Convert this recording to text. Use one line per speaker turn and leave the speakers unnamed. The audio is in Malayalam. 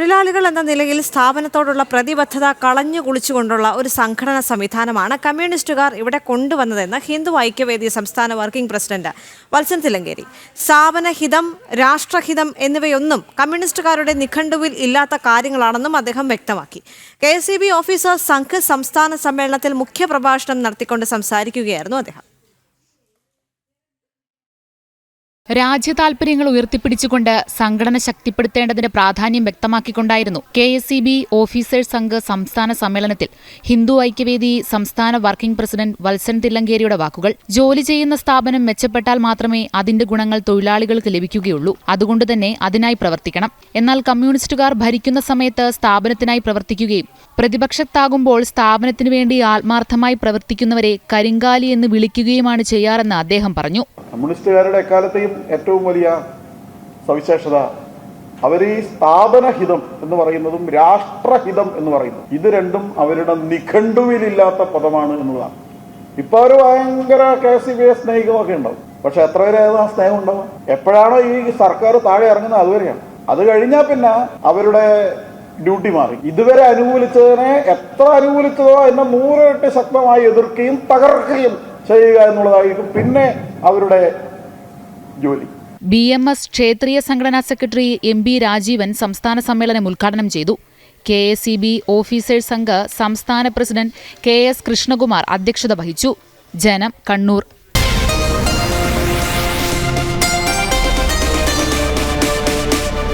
തൊഴിലാളികൾ എന്ന നിലയിൽ സ്ഥാപനത്തോടുള്ള പ്രതിബദ്ധത കളഞ്ഞു കുളിച്ചുകൊണ്ടുള്ള ഒരു സംഘടന സംവിധാനമാണ് കമ്മ്യൂണിസ്റ്റുകാർ ഇവിടെ കൊണ്ടുവന്നതെന്ന് ഹിന്ദു ഐക്യവേദി സംസ്ഥാന വർക്കിംഗ് പ്രസിഡന്റ് വത്സൻ തിലങ്കേരി സ്ഥാപനഹിതം രാഷ്ട്രഹിതം എന്നിവയൊന്നും കമ്മ്യൂണിസ്റ്റുകാരുടെ നിഘണ്ടുവിൽ ഇല്ലാത്ത കാര്യങ്ങളാണെന്നും അദ്ദേഹം വ്യക്തമാക്കി. കെ എസ് ഓഫീസേഴ്സ് സംഘ് സംസ്ഥാന സമ്മേളനത്തിൽ മുഖ്യപ്രഭാഷണം നടത്തിക്കൊണ്ട് സംസാരിക്കുകയായിരുന്നു അദ്ദേഹം.
രാജ്യതാൽപര്യങ്ങൾ ഉയർത്തിപ്പിടിച്ചുകൊണ്ട് സംഘടന ശക്തിപ്പെടുത്തേണ്ടതിന്റെ പ്രാധാന്യം വ്യക്തമാക്കിക്കൊണ്ടായിരുന്നു K S C B officers Sangh സംസ്ഥാന സമ്മേളനത്തിൽ ഹിന്ദു ഐക്യവേദി സംസ്ഥാന വർക്കിംഗ് പ്രസിഡന്റ് വത്സൻ തില്ലങ്കേരിയുടെ വാക്കുകൾ. ജോലി ചെയ്യുന്ന സ്ഥാപനം മെച്ചപ്പെട്ടാൽ മാത്രമേ അതിന്റെ ഗുണങ്ങൾ തൊഴിലാളികൾക്ക് ലഭിക്കുകയുള്ളൂ. അതുകൊണ്ട് തന്നെ അതിനായി പ്രവർത്തിക്കണം. എന്നാൽ കമ്മ്യൂണിസ്റ്റുകാർ ഭരിക്കുന്ന സമയത്ത് സ്ഥാപനത്തിനായി പ്രവർത്തിക്കുകയും പ്രതിപക്ഷത്താകുമ്പോൾ സ്ഥാപനത്തിനു വേണ്ടി ആത്മാർത്ഥമായി പ്രവർത്തിക്കുന്നവരെ കരിങ്കാലി എന്ന് വിളിക്കുകയുമാണ് ചെയ്യാറെന്ന് അദ്ദേഹം പറഞ്ഞു.
കമ്മ്യൂണിസ്റ്റുകാരുടെ എക്കാലത്തെയും ഏറ്റവും വലിയ സവിശേഷത. അവർ ഈ സ്ഥാപനഹിതം എന്ന് പറയുന്നതും രാഷ്ട്രഹിതം എന്ന് പറയുന്നതും. ഇത് രണ്ടും അവരുടെ നിഘണ്ടുവിലില്ലാത്ത പദമാണ് എന്നതാണ് ഇപ്പൊ അവർ ഭയങ്കര കെ സി ബി സ്നേഹികളൊക്കെ ഉണ്ടാവും. പക്ഷെ എത്ര വരെ ആ സ്നേഹം ഉണ്ടാവും എപ്പോഴാണോ ഈ സർക്കാർ താഴെ ഇറങ്ങുന്നത് അതുവരെയാണ് അത് കഴിഞ്ഞാൽ പിന്നെ അവരുടെ ഡ്യൂട്ടി മാറി. ഇതുവരെ അനുകൂലിച്ചതിനെ എത്ര അനുകൂലിച്ചതോ എന്നെ നൂറിരട്ടി ശക്തമായി എതിർക്കുകയും തകർക്കുകയും ചെയ്യുക എന്നുള്ളതായിരിക്കും പിന്നെ അവരുടെ ജോലി.
ബി എം എസ് ക്ഷേത്രീയ സംഘടനാ സെക്രട്ടറി എം ബി രാജീവൻ സംസ്ഥാന സമ്മേളനം ഉദ്ഘാടനം ചെയ്തു. K S C B officers Sangh സംസ്ഥാന പ്രസിഡന്റ് കെ എസ് കൃഷ്ണകുമാർ അധ്യക്ഷത വഹിച്ചു. ജനം കണ്ണൂർ.